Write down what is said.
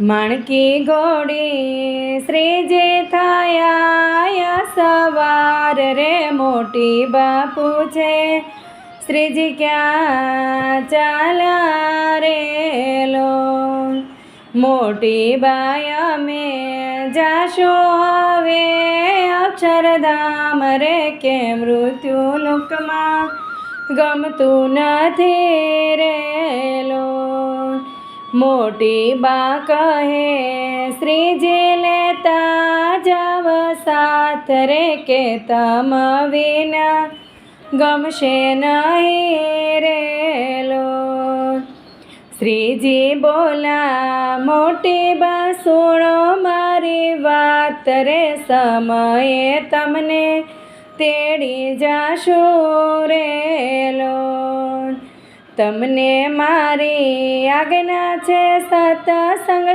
માણકી ઘોડી શ્રીજી થયા સવાર રે મોટી બાપુ છે. શ્રીજી ક્યાં ચાલ્યા રે લો? મોટી બાય અમે જાશો હવે અક્ષરધામ રે કે મૃત્યુ લોકમાં ગમતું નથી રેલો મોટી બા કહે, શ્રીજી લેતા જવ સાથ રે કે તમ વિના? ગમશે નહીં રેલો શ્રીજી બોલા, મોટી બા, સુણો મારી વાત રે સમયે તમને તેડી જાશું રેલો તમને મારી આજ્ઞા છે સતસંગ